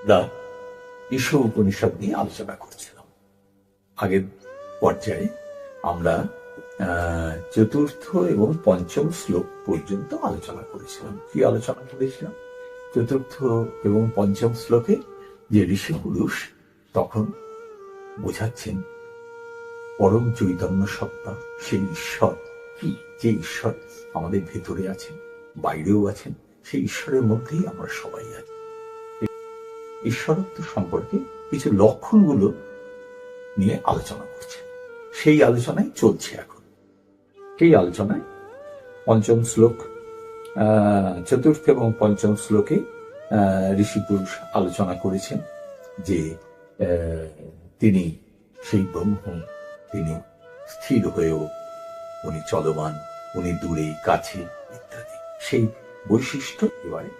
আমরা ঈশ্বর উপনিষদ নিয়ে আলোচনা করছিলাম। আগের পর্যায়ে আমরা চতুর্থ এবং পঞ্চম শ্লোক পর্যন্ত আলোচনা করেছিলাম। কি আলোচনা করেছিলাম? চতুর্থ এবং পঞ্চম শ্লোকে যে ঋষি পুরুষ তখন বোঝাচ্ছেন, পরম চৈতন্য সত্তা, সেই ঈশ্বর কি? যে ঈশ্বর আমাদের ভেতরে আছেন, বাইরেও আছেন, সেই ঈশ্বরের মধ্যেই আমরা সবাই আছি। ঈশ্বরত্ব সম্পর্কে কিছু লক্ষণগুলো নিয়ে আলোচনা করছে। সেই আলোচনায় চলছে এখন। সেই আলোচনায় পঞ্চম শ্লোক চতুর্থ এবং পঞ্চম শ্লোকে ঋষি পুরুষ আলোচনা করেছেন যে তিনি সেই ব্রহ্ম, তিনি স্থির হয়েও উনি চলমান, উনি দূরে কাছে ইত্যাদি। সেই বৈশিষ্ট্য এবারে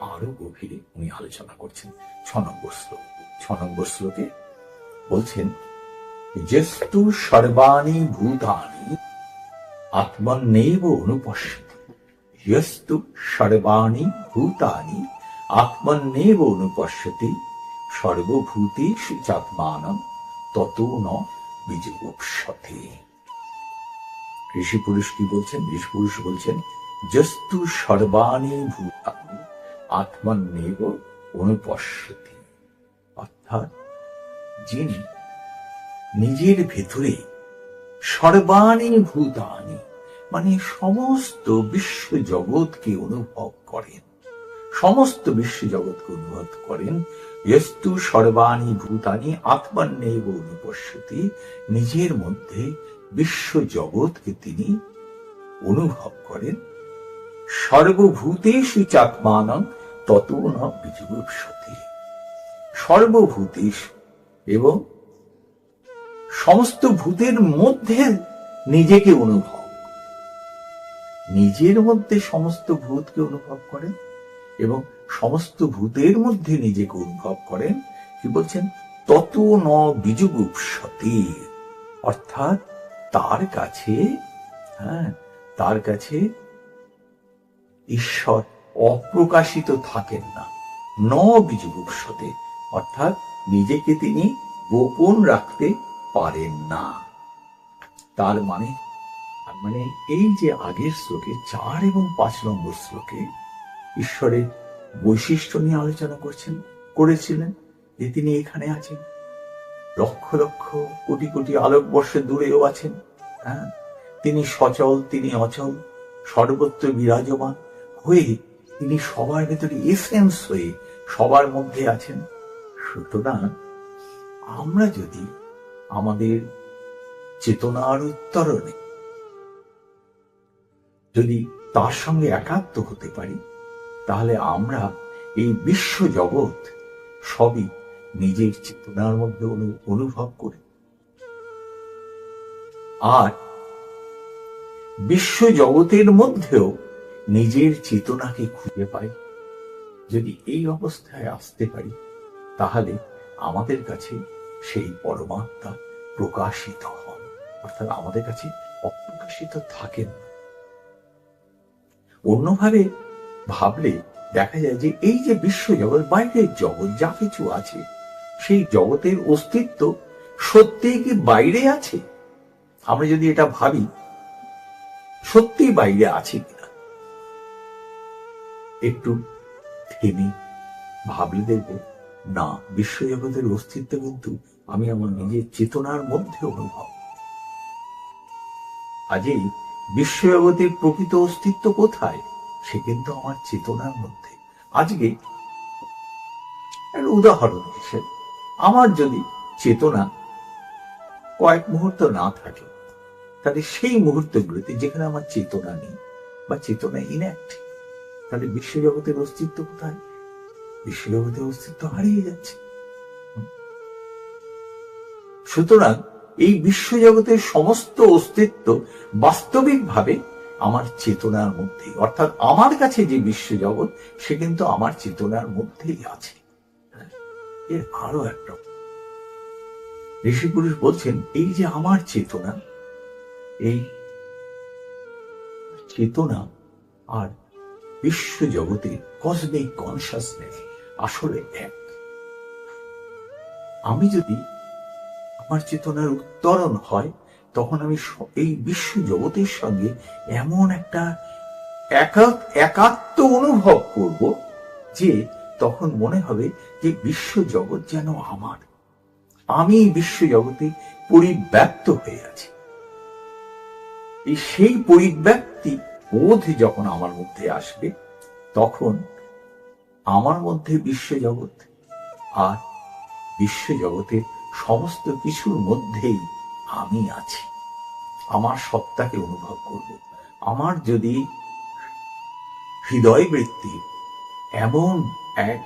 আরও গভীরে উনি আলোচনা করছেন। ছ নম্বর শ্লোক। ছ নম্বর শ্লোকে বলছেন, জেস্তু সর্বাণি ভূতানি আত্মন্নেব অনুপশ্যতি। ইয়স্তু সর্বাণি ভূতানি আত্মন্নেব অনুপশ্যতি। সর্বভূতেষু চাত্মানম তত ন বিজুগুপ্সতে ঋষি পুরুষ কি বলছেন? ঋষি পুরুষ বলছেন, জস্তু সর্বাণি ভূতানি আত্মন্নেব অনুপশ্যতি। অর্থাৎ যিনি নিজের ভেতরে সর্বাণী ভূতানি মানে সমস্ত বিশ্ব জগৎকে অনুভব করেন, সমস্ত বিশ্ব জগৎকে অনুভব করেন ইস্তু সর্বাণী ভূতানি, আত্মান্নেব অনুপশ্যতি, নিজের মধ্যে বিশ্ব জগৎকে তিনি অনুভব করেন। সর্বভূতেষু চাত্মানং তত ন বিজুগুপ্সতি সর্বভূতেষ এবং সমস্ত ভূতের মধ্যে নিজেকে অনুভব। নিজের মধ্যে সমস্ত ভূতকে অনুভব করেন এবং সমস্ত ভূতের মধ্যে নিজেকে অনুভব করেন, কি বলছেন? তত ন বিজুগুপ্সতি অর্থাৎ তার কাছে হ্যাঁ তার কাছে ঈশ্বর অপ্রকাশিত থাকেন না। ন বিজুগুপ্সতে অর্থাৎ নিজেকে তিনি গোপন রাখতে পারেন না। তার মানে মানে এই যে আগের শ্লোকে চার এবং পাঁচ নম্বর শ্লোকে ঈশ্বরের বৈশিষ্ট্য নিয়ে আলোচনা করছেন, করেছিলেন, যে তিনি এখানে আছেন। লক্ষ লক্ষ কোটি কোটি আলোকবর্ষে দূরেও আছেন হ্যাঁ? তিনি সচল, তিনি অচল, সর্বত্র বিরাজমান হয়ে তিনি সবার ভেতরে এসেন্স হয়ে সবার মধ্যে আছেন। সুতরাং আমরা যদি আমাদের চেতনার উত্তরণে যদি তার সঙ্গে একাত্ম হতে পারি, তাহলে আমরা এই বিশ্ব জগৎ সবই নিজের চেতনার মধ্যে অনুভব করি। আর বিশ্ব জগতের মধ্যেও নিজের চেতনাকে খুঁজে পাই। যদি এই অবস্থায় আসতে পারি, তাহলে আমাদের কাছে সেই পরমাত্মা প্রকাশিত হন। অর্থাৎ আমাদের কাছে অপ্রকাশিত থাকেন অন্যভাবে ভাবলে দেখা যায় যে এই যে বিশ্ব জগৎ, বাইরের জগৎ যা কিছু আছে, সেই জগতের অস্তিত্ব সত্যিই কি বাইরে আছে? আমরা যদি এটা ভাবি সত্যি বাইরে আছে কিনা? একটু থেমে ভাবলে দেখব, না, বিশ্বজগতের অস্তিত্ব কিন্তু আমি আমার নিজের চেতনার মধ্যে অনুভব। আজই বিশ্বজগতের প্রকৃত অস্তিত্ব কোথায়? সে কিন্তু আমার চেতনার মধ্যে। আজকে উদাহরণ হিসেবে আমার যদি চেতনা কয়েক মুহূর্ত না থাকে, তাহলে সেই মুহূর্তগুলোতে যেখানে আমার চেতনা নেই বা চেতনা ইনঅ্যাক্টিভ তাহলে বিশ্বজগতের অস্তিত্ব কোথায়? বিশ্বজগতের অস্তিত্ব হারিয়ে যাচ্ছে। সুতরাং এই বিশ্বজগতের সমস্ত অস্তিত্ব বাস্তবিকভাবে আমার চেতনার মধ্যে অর্থাৎ আমার কাছে যে বিশ্বজগৎ, সে কিন্তু আমার চেতনার মধ্যেই আছে। এর আরও একটা ঋষি পুরুষ বলছেন, এই যে আমার চেতনা, এই চেতনা আর বিশ্ব জগতের কসমিক কনসাসনেস আসলে এক। আমি যদি আমার চেতনার উত্তরণ হয়, তখন আমি এই বিশ্ব জগতের সঙ্গে এমন একটা একাত্ম অনুভব করব যে তখন মনে হবে যে বিশ্ব জগৎ যেন আমার। আমি বিশ্ব জগতে পরিব্যাপ্ত হয়ে আছি। সেই পরিব্যাপ্তি বোধ যখন আমার মধ্যে আসবে, তখন আমার মধ্যে বিশ্বজগৎ আর বিশ্বজগতের সমস্ত কিছুর মধ্যেই আমি আছি। আমার সত্তাকে অনুভব করব। আমার যদি হৃদয় বৃত্তি এমন এক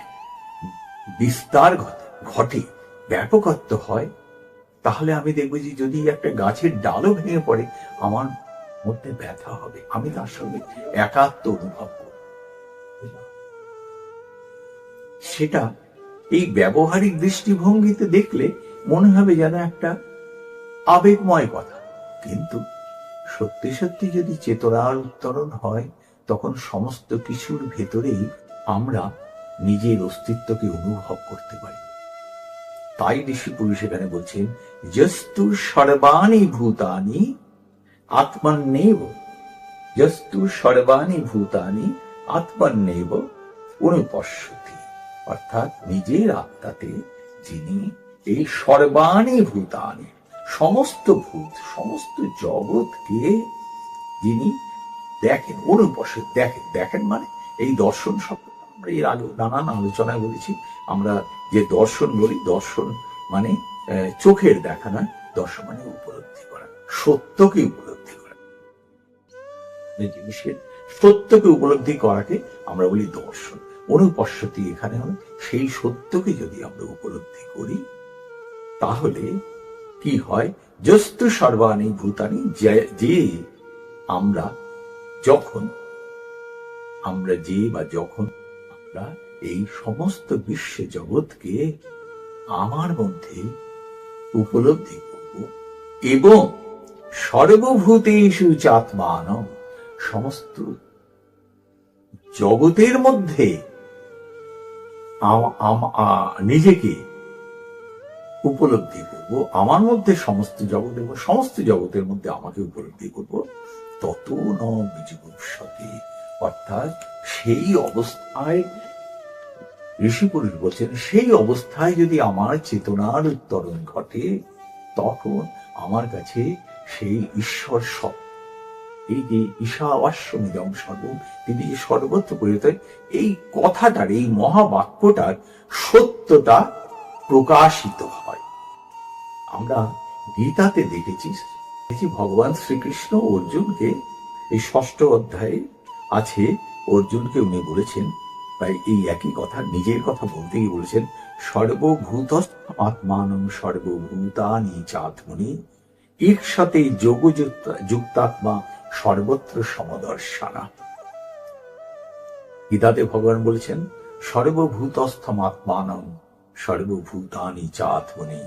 বিস্তার ঘটে ঘটে, ব্যাপকত্ব হয়, তাহলে আমি দেখব যে যদি একটা গাছের ডালও ভেঙে পড়ে, আমার মধ্যে ব্যথা হবে। আমি তার সঙ্গে একাত্ম অনুভব সেটা এই ব্যবহারিক দৃষ্টিভঙ্গিতে দেখলে মনে হবে যেন একটা আবেগময় কথা। কিন্তু সত্যি সত্যি যদি চেতনার উত্তরণ হয়, তখন সমস্ত কিছুর ভেতরেই আমরা নিজের অস্তিত্বকে অনুভব করতে পারি। তাই ঋষি পুরুষ এখানে বলছেন জস্তু সর্বাণী ভূতানি আত্মন্নেব জস্তু সর্বাণী ভূতানি আত্মন্নেব অনুপশ্যতি অর্থাৎ নিজের আত্মাতে যিনি এই সর্বাণী ভূতানি, সমস্ত ভূত, সমস্ত জগৎকে যিনি দেখেন অনুপস্থ দেখেন দেখেন মানে এই দর্শন শব্দ আমরা এর আগে নানান আলোচনায় বলেছি, আমরা যে দর্শন বলি, দর্শন মানে চোখের দেখা নয়, দর্শন মানে উপলব্ধি করা, সত্যকে উপলব্ধি জিনিসের সত্যকে উপলব্ধি করাকে আমরা বলি দর্শন। অনুপশ্যতি এখানে হলো সেই সত্যকে যদি আমরা উপলব্ধি করি, তাহলে কি হয়? জস্তু সর্বাণী ভূতানি যে- আমরা যখন, আমরা যে বা যখন আমরা এই সমস্ত বিশ্ব জগৎকে আমার মধ্যে উপলব্ধি করব এবং সর্বভূতেষু চাত্মান সমস্ত জগতের মধ্যে নিজেকে উপলব্ধি করব, আমার মধ্যে সমস্ত জগৎ এবং সমস্ত জগতের মধ্যে আমাকে উপলব্ধি করব, তত ন অর্থাৎ সেই অবস্থায় ঋষি পুরুষ বলছেন, সেই অবস্থায় যদি আমার চেতনার উত্তরণ ঘটে, তখন আমার কাছে সেই ঈশ্বর সব এই যে ঈশাবাস্যমিদম সর্ব তিনি যে সর্বত্র পরিণত এই কথাটার, এই মহাবাক্যটার সত্যতা প্রকাশিত হয়। আমরা গীতাতে দেখেছি দেখি ভগবান শ্রীকৃষ্ণ অর্জুনকে, এই ষষ্ঠ অধ্যায়ে আছে, অর্জুনকে উনি বলেছেন, তাই এই একই কথা, নিজের কথা বলতে গিয়ে বলেছেন সর্বভূত আত্মানম সর্বভূতানি চাত্মনি ঈর্ষাতে যোগযুক্ত, যুক্তাত্মা সর্বত্র সমদর্শনা। গীতাতে ভগবান বলেছেন সর্বভূতস্থম আত্মানম সর্বভূতানি চাত্মনি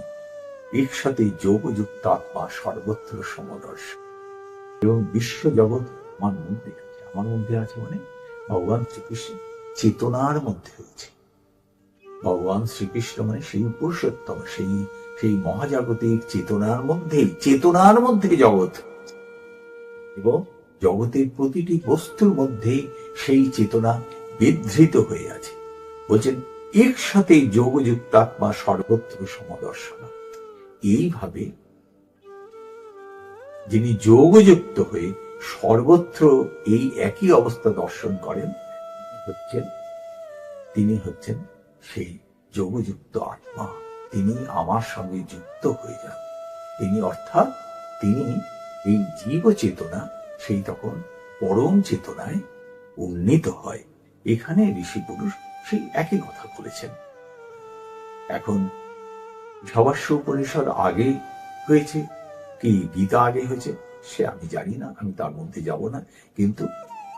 ঈর্ষাতে যোগযুক্ত আত্মা সর্বত্র সমদর্শন। এবং বিশ্ব জগৎ আমার মধ্যে আছে, আমার মধ্যে আছে মানে ভগবান শ্রীকৃষ্ণ চেতনার মধ্যে রয়েছে। ভগবান শ্রীকৃষ্ণ মানে সেই পুরুষোত্তম, সেই সেই মহাজাগতিক চেতনার মধ্যে চেতনার মধ্যে জগৎ। এবং জগতের প্রতিটি বস্তুর মধ্যে সেই চেতনা বিধৃত হয়ে আছে। বলছেন, এর সাথে যোগযুক্ত আত্মা সর্বত্র সমদর্শনা। এইভাবে যিনি যোগযুক্ত হয়ে সর্বত্র এই একই অবস্থা দর্শন করেন হচ্ছেন, তিনি হচ্ছেন সেই যোগযুক্ত আত্মা। তিনি আমার সঙ্গে যুক্ত হয়ে যান। তিনি অর্থাৎ তিনি এই জীব চেতনা সেই তখন পরম চেতনায় উন্নীত হয়। এখানে ঋষি পুরুষ সেই একই কথা বলেছেন। এখন সবাস্য উপনিষদ আগে হয়েছে, কি গীতা আগে হয়েছে, সে আমি জানি না, আমি তার মধ্যে যাব না। কিন্তু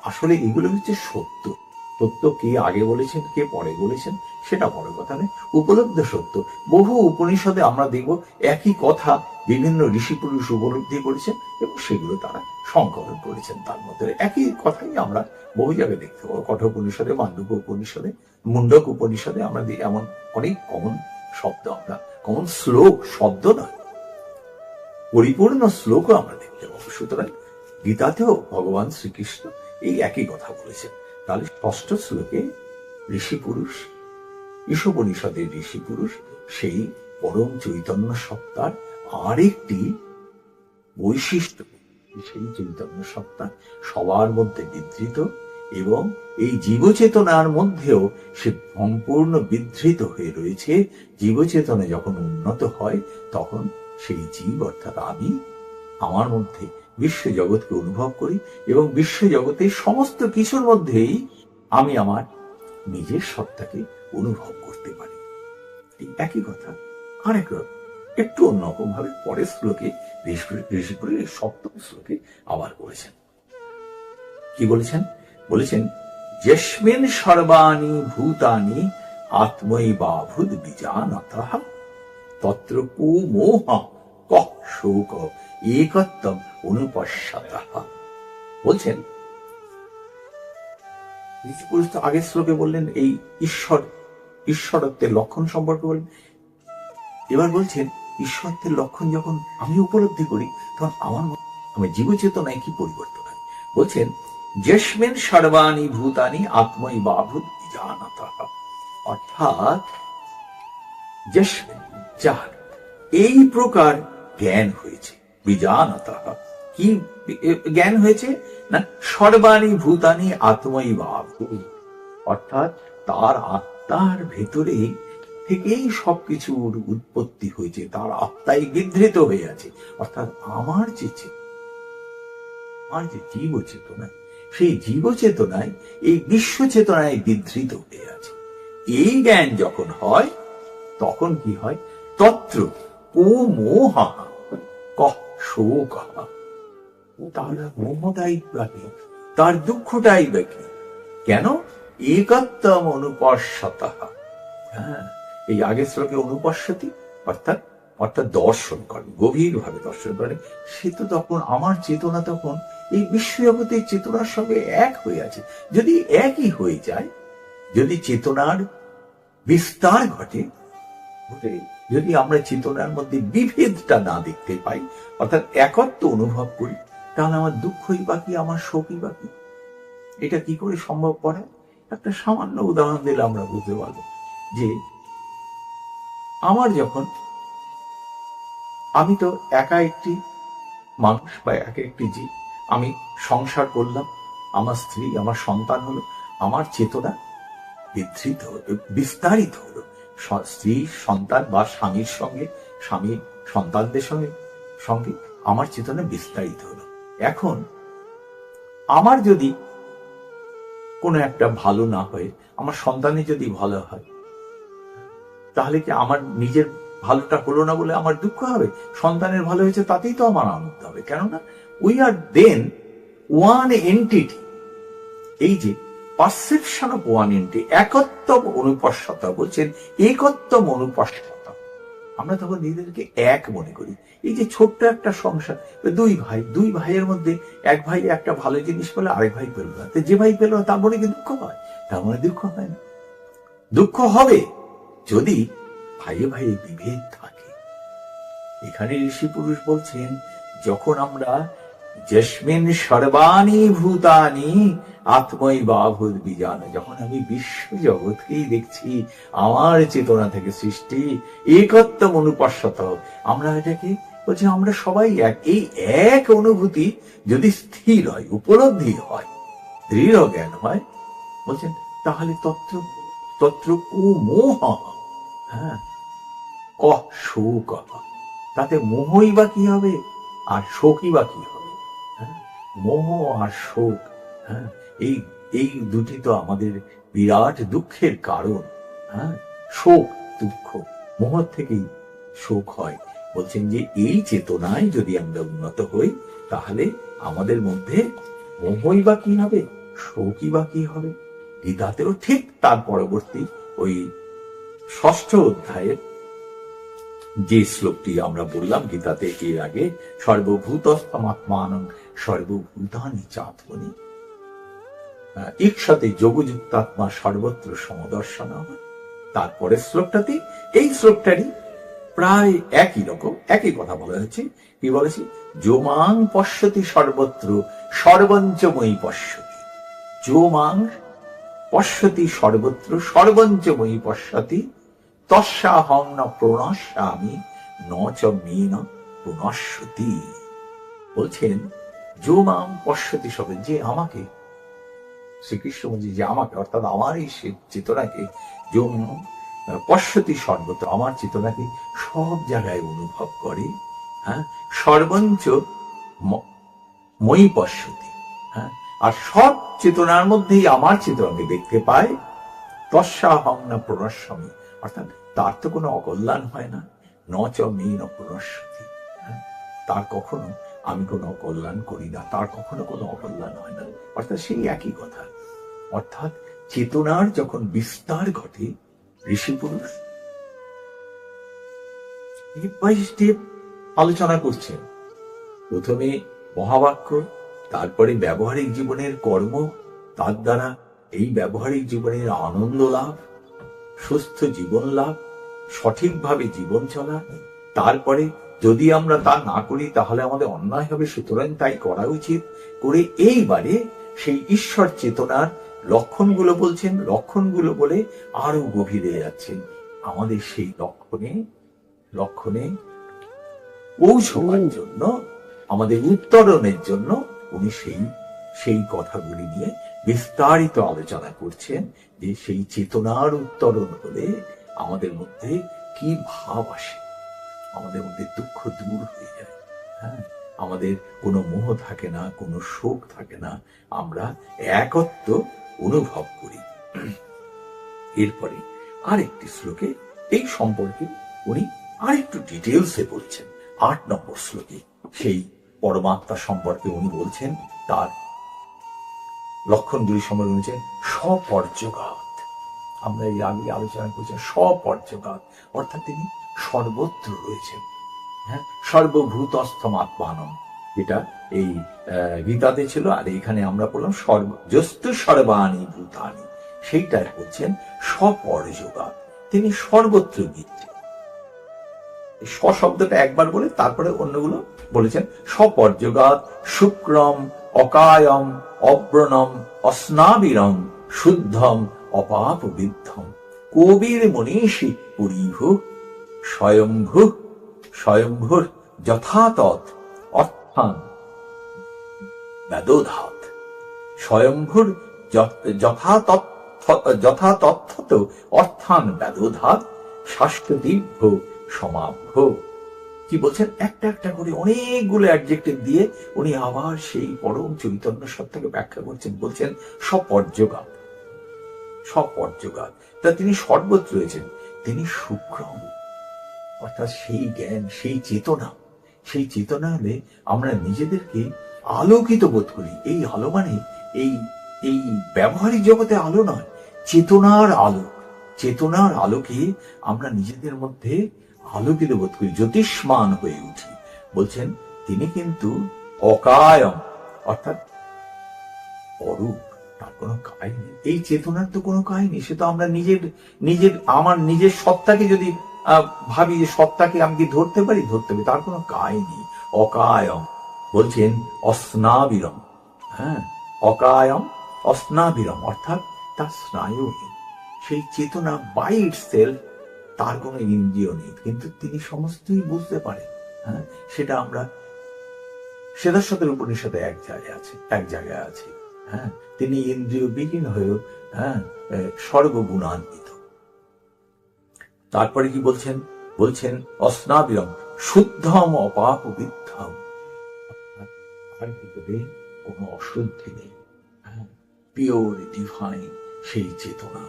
আসলে এগুলো হচ্ছে সত্য। সত্য কে আগে বলেছেন, কে পরে বলেছেন, সেটা বড় কথা নয়। উপলব্ধ সত্য। বহু উপনিষদে আমরা দেখব একই কথা বিভিন্ন ঋষি পুরুষ উপলব্ধি করেছেন এবং সেগুলো তারা সংকলন করেছেন তার মধ্যে। একই কথাই আমরা বহু জায়গায় দেখতে পাবো। কঠোর উপনিষদে মান্ডুক উপনিষদে মুন্ডক উপনিষদে আমরা এমন অনেক কমন শব্দ আমরা কমন শ্লোক শব্দ নয়। পরিপূর্ণ শ্লোকও আমরা দেখতে পাবো। সুতরাং গীতাতেও ভগবান শ্রীকৃষ্ণ এই একই কথা বলেছেন। তাহলে ষষ্ঠ শ্লোকে ঋষি পুরুষ ঈশোপনিষদের ঋষি পুরুষ সেই পরম চৈতন্য সত্তার আরেকটি বৈশিষ্ট্য। সেই চৈতন্য সত্তা সবার মধ্যে বিধৃত এবং এই জীবচেতনার মধ্যেও সে সম্পূর্ণ বিধৃত হয়ে রয়েছে। জীবচেতনা যখন উন্নত হয়, তখন সেই জীব, অর্থাৎ আমি, আমার মধ্যে বিশ্ব জগৎকে অনুভব করি এবং বিশ্ব জগতের সমস্ত কিছুর মধ্যেই আমি আমার নিজের সত্তাকে অনুভব করতে পারি। এই একই কথা। আরেক একটু অন্যরকম ভাবে পরের শ্লোকে ঋষিপুরের সপ্তম শ্লোকে আবার বলেছেন। কি বলেছেন? বলেছেন, যস্মিন সর্বাণি ভূতানি আত্মই বাভুত বিজানত তত্র কুমোহ কহ শোক অনুপশ্যাত। বলছেন তো আগের শ্লোকে বললেন, এই ঈশ্বর, ঈশ্বরত্বের লক্ষণ সম্পর্কে বললেন। এবার বলছেন, ঈশ্বরত্বের লক্ষণ যখন আমি উপলব্ধি করি, তখন আমার আমার জীবচেতনায় কি পরিবর্তন হয়? বলছেন যস্মিন সর্বাণি ভূতানি আত্মই বাভূত জানাত। অর্থাৎ যার এই প্রকার জ্ঞান হয়েছে বিজানত। কি জ্ঞান হয়েছে? না, সর্বাণী ভূতানি আত্মই ভাব অর্থাৎ তার আত্মার ভেতরে থেকেই সবকিছুর উৎপত্তি হয়েছে, তার আত্মাই বিধৃত হয়ে আছে। অর্থাৎ আমার যে আমার যে জীব চেতনা সেই জীব চেতনায় এই বিশ্ব চেতনায় বিধৃত হয়ে আছে। এই জ্ঞান যখন হয়, তখন কি হয়? তত্র, ও মোহা কহ শোক তার মোহটাই বাকি তার দুঃখটাই বাকি কেন? একত্তম অনুপশ্যত হ্যাঁ এই আগের শ্লোকে অনুপশ্যতি অর্থাৎ অর্থাৎ দর্শন করে গভীর ভাবে দর্শন করে। সে তো তখন, আমার চেতনা তখন, এই বিশ্বজগতের চেতনার সঙ্গে এক হয়ে আছে। যদি একই হয়ে যায়, যদি চেতনার বিস্তার ঘটে যদি আমরা চেতনার মধ্যে বিভেদটা না দেখতে পাই, অর্থাৎ একত্ব অনুভব করি, তাহলে আমার দুঃখই বাকি আমার শোকই বাকি এটা কি করে সম্ভব করে একটা সামান্য উদাহরণ দিলে আমরা বুঝতে পারব যে আমার যখন আমি তো একা একটি মানুষ বা একা একটি জীব, আমি সংসার করলাম, আমার স্ত্রী, আমার সন্তান হলো, আমার চেতনা বিধৃত হলো, বিস্তারিত হলো। স্ত্রী, সন্তান বা স্বামীর সঙ্গে, স্বামী সন্তানদের সঙ্গে সঙ্গে আমার চেতনা বিস্তারিত হলো। এখন, আমার যদি কোনো একটা ভালো না হয়ে, আমার সন্তানের যদি ভালো হয়, তাহলে কি আমার নিজের ভালোটা হলো না বলে আমার দুঃখ হবে? সন্তানের ভালো হয়েছে তাতেই তো আমার আনন্দ হবে। কেননা we are then one entity এই যে পারসেপশন অফ ওয়ান এন্টি একত্ব অনুপশ্যতা বলছেন একত্ব অনুপশ্যতা আমরা তখন নিজেদেরকে এক মনে করি। এই যে ছোট্ট একটা সংসার, দুই ভাই, দুই ভাইয়ের মধ্যে এক ভাই একটা ভালো জিনিস পেলে আরেক ভাই পেল না। যে ভাই পেল না, তার মনে কি দুঃখ হয়? তার মনে দুঃখ হয় না। দুঃখ হবে যদি ভাইয়ে ভাইয়ে বিভেদ থাকে। এখানে ঋষি পুরুষ বলছেন, যখন আমরা যস্মিন সর্বাণী ভূতানি আত্মই বাভূত বিজান। যখন আমি বিশ্ব জগৎকেই দেখছি, আমার চেতনা থেকে সৃষ্টি, একত্ব অনুপাস্যত আমরা এটাকে বলছি আমরা সবাই এক। এই এক অনুভূতি যদি স্থির হয়, উপলব্ধি হয়, দৃঢ় জ্ঞান হয়, বলছেন, তাহলে তত্র তত্র কুমোহ হ্যাঁ শোক তাতে মোহই বা কি হবে? আর শোকই বা কি হবে? মোহ আর শোক হ্যাঁ? এই এই দুটি তো আমাদের বিরাট দুঃখের কারণ হ্যাঁ? শোক, দুঃখ মোহ থেকেই শোক হয়। বলছেন যে, এই চেতনায় যদি আমরা উন্নত হই, তাহলে আমাদের মধ্যে মোহই বা কি হবে? শোকই বা কি হবে? গীতাতেও ঠিক তার পরবর্তী ওই ষষ্ঠ অধ্যায়ের যে শ্লোকটি আমরা বললাম গীতাতে এর আগে, সর্বভূত সর্বভূতানি চাঁদমণি ইকসাতে যোগযুক্তাত্মা সর্বত্র সমদর্শন তারপরে শ্লোকটাতে, এই শ্লোকটারই প্রায় একই রকম, একই কথা বলা হচ্ছে কি বলেছে? যোমাং পশ্যতি সর্বত্র, সর্বঞ্চময়ী পশ্যতি। যোমাং পশ্যতি সর্বত্র, সর্বঞ্চময়ী পশ্যতি। তস্যাহং ন প্রণশ্যামি, ন চ মেন প্রণশ্যতি। বলছেন যোমাং পশ্যতি সবে যে আমাকে, শ্রীকৃষ্ণ বলছে যে আমাকে, অর্থাৎ আমার এই চেতনাকে যোম পশ্যতি সর্বত্র আমার চেতনাকে সব জায়গায় অনুভব করে হ্যাঁ সর্বঞ্চ মই পশ্যতি হ্যাঁ আর সব চেতনার মধ্যেই আমার চেতনাকে দেখতে পায় তস্যাহং না প্রণস্বামী অর্থাৎ তার তো কোনো অকল্যাণ হয় না, ন চ মেয়ে ন হ্যাঁ? তার কখনো আমি কোনো অকল্যাণ করি না, তার কখনো কোনো অকল্যাণ হয় না। অর্থাৎ সেই একই কথা। অর্থাৎ চেতনার যখন বিস্তার ঘটে, ঋষি পুরুষ আলোচনা করছেন। প্রথমে মহাবাক্য, তারপরে ব্যবহারিক জীবনের কর্ম, তার দ্বারা এই ব্যবহারিক জীবনের আনন্দ লাভ, সুস্থ জীবন লাভ, সঠিকভাবে জীবন চলা, তারপরে যদি আমরা তা না করি তাহলে আমাদের অন্যায় হবে। সুতরাং তাই করা উচিত করে এইবারে সেই ঈশ্বর চেতনার লক্ষণগুলো বলছেন লক্ষণগুলো বলে আরও গভীরে যাচ্ছেন। আমাদের সেই লক্ষণে লক্ষণে পৌঁছবার জন্য আমাদের উত্তরণের জন্য উনি সেই সেই কথাগুলি নিয়ে বিস্তারিত আলোচনা করছেন যে সেই চেতনার উত্তরণ হলে আমাদের মধ্যে কি ভাব আসে। আমাদের মধ্যে দুঃখ দূর হয়ে যায়। হ্যাঁ আমাদের কোনো মোহ থাকে না, কোনো শোক থাকে না। আমরা একত্ব অনুভব করি। এরপরে আরেকটি শ্লোকে এই সম্পর্কে উনি আরেকটু ডিটেলসে বলছেন। আট নম্বর শ্লোকে সেই পরমাত্মা সম্পর্কে উনি বলছেন, তার লক্ষণ দুই সম্পর্কে বলছেন স্বপর্যগাত আমরা এই আগে আলোচনা করছি, স্বপর্যগাত, অর্থাৎ তিনি সর্বত্র রয়েছেন হ্যাঁ? সর্বভূতস্থমাত্মানম যেটা এই গীতাতে ছিল, আর এখানে আমরা বললাম সর্ব জস্তু সর্বাণী ভূতানি, সেইটাই বলছেন স্বপর্যগাত তিনি সর্বত্র বিদ্যে এই স্ব শব্দটা একবার বলে, তারপরে অন্যগুলো বলেছেন স্বপর্যগাত শুক্রম, অকায়ম, অব্রণম, অস্নাবিরম, শুদ্ধম অপাপ বিদ্ধম। কবির মনীষী পুরীভু। স্বয়ংভু স্বয়ংভুর যথাতথ অর্থান য- যথাতথ্য যথাতথ্যত অর্থান বেদোধাত শাস্ত্রদীর্ঘ সমাভ্য। কি বলছেন? একটা একটা করে অনেকগুলো অ্যাডজেক্টিভ দিয়ে উনি আবার সেই পরম চৈতন্য সত্তাকে ব্যাখ্যা করছেন, বলছেন সপর্যগাত। সপর্যগাত। তা তিনি সর্বত্র রয়েছেন, তিনি শুক্রম অর্থাৎ সেই জ্ঞান, সেই চেতনা সেই চেতনা হলে আমরা নিজেদেরকে আলোকিত বোধ করি। এই আলো মানে এই এই ব্যবহারিক জগতে আলো নয়, চেতনার আলো। চেতনার আলোকে আমরা নিজেদের মধ্যে আলোকিত বোধ করি, জ্যোতিষ্মান হয়ে উঠি। বলছেন, তিনি কিন্তু অকায়ম, অর্থাৎ অরূপ। তার কোনো কায় নেই এই চেতনার তো কোনো কায় নেই সে তো আমরা নিজের নিজের, আমার নিজের সত্তাকে যদি ভাবি যে সত্তাকে আমি কি ধরতে পারি? ধরতে পারি। তার কোনো কায় নেই অকায়ম বলছেন অস্নাবিরম। হ্যাঁ অকায়ম অস্নাবিরম, অর্থাৎ তার স্নায়ুহীন সেই চেতনা বাই সেলফ তার কোনো ইন্দ্রিয় নেই। কিন্তু তিনি সমস্তই বুঝতে পারেন। হ্যাঁ সেটা আমরা সেদাসতের উপনিষদে এক জায়গায় আছে, এক জায়গায় আছে। হ্যাঁ তিনি ইন্দ্রিয় বিহীন হয়েও হ্যাঁ এ, সর্বগুণান্বিত তারপরে কি বলছেন? বলছেন অস্নাবিরম শুদ্ধম অপাপ বিদ্ধম ভিতরে কোনো অশুদ্ধি নেই। পিওর ডিভাইন সেই চেতনা।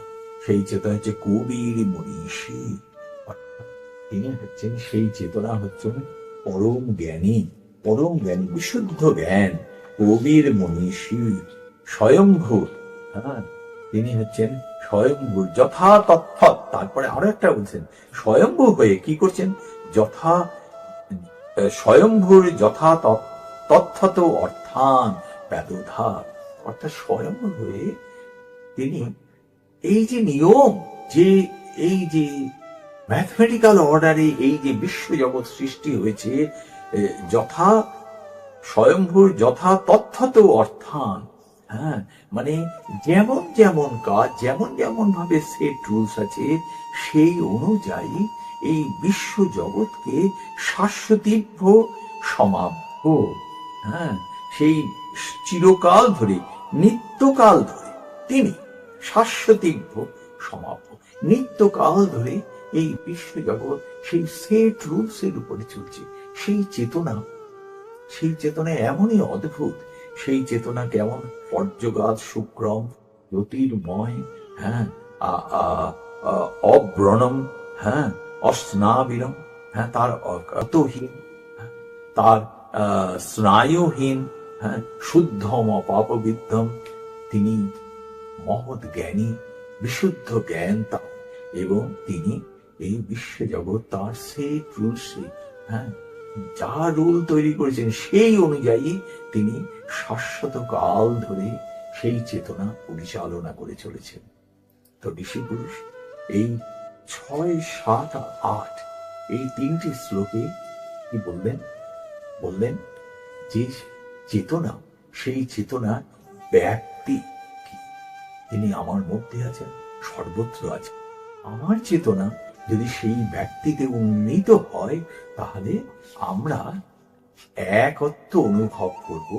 সেই চেতনা হচ্ছে কবির মনীষী। তিনি হচ্ছেন সেই চেতনা হচ্ছেন পরম জ্ঞানী। পরম জ্ঞানী বিশুদ্ধ জ্ঞান কবির মনীষী। স্বয়ংভূ হ্যাঁ? তিনি হচ্ছেন স্বয়ংভূ যথা তথ্য তারপরে আরও একটা বলছেন, স্বয়ংভূ হয়ে কি করছেন? যথা স্বয়ংভূর যথা তথ্য তথ্যত অর্থান বেদধার অর্থাৎ স্বয়ংভূ হয়ে তিনি এই যে নিয়ম, যে এই যে ম্যাথমেটিক্যাল অর্ডারে এই যে বিশ্বজগৎ সৃষ্টি হয়েছে যথা, স্বয়ংভূর যথা তথ্যত অর্থান হ্যাঁ মানে যেমন যেমন কাজ, যেমন যেমন ভাবে সেট রুলস আছে, সেই অনুযায়ী এই বিশ্ব জগৎকে শাশ্বতীভ্য সমাভ্য হ্যাঁ সেই চিরকাল ধরে, নিত্যকাল ধরে তিনি শাশ্বতীভ্য সমাপ্য নিত্যকাল ধরে এই বিশ্ব জগৎ, সেই সেট রুলসের উপরে চলছে। সেই চেতনা সেই চেতনা এমনই অদ্ভুত সেই চেতনা কেমন? পর্যগাত শুক্রম জ্যোতির্ময় হ্যাঁ অব্রণম হ্যাঁ অস্নাবিরম হ্যাঁ তার অতহীন হ্যাঁ, তার স্নায়ুহীন হ্যাঁ শুদ্ধম অপাপবিদ্ধম তিনি মহৎ জ্ঞানী বিশুদ্ধ জ্ঞান তার এবং তিনি এই বিশ্ব জগৎ তার সেই রুলসে হ্যাঁ যা রুল তৈরি করেছেন সেই অনুযায়ী তিনি শাশ্বত কাল ধরে সেই চেতনা পরিচালনা করে চলেছেন। তো ঋষি পুরুষ, এই ছয়, সাত আট, এই তিনটি শ্লোকে কি বললেন? বললেন যে চেতনা, সেই চেতনা ব্যক্তি তিনি আমার মধ্যে আছেন, সর্বত্র আছেন। আমার চেতনা যদি সেই ব্যক্তিতে উন্নীত হয়, তাহলে আমরা একত্ব অনুভব করব,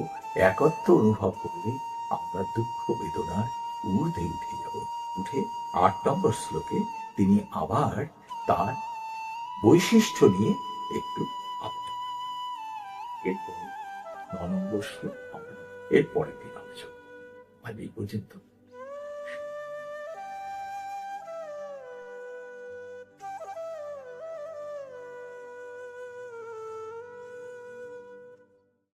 একত্ব অনুভব করলে আমরা দুঃখ বেদনার ঊর্ধ্বে উঠে যাব। উঠে আট নম্বর শ্লোকে তিনি আবার তার বৈশিষ্ট্য নিয়ে একটু এরপরে ন নম্বর শ্লোক এরপরে দিন আলোচনা আজ এই পর্যন্ত।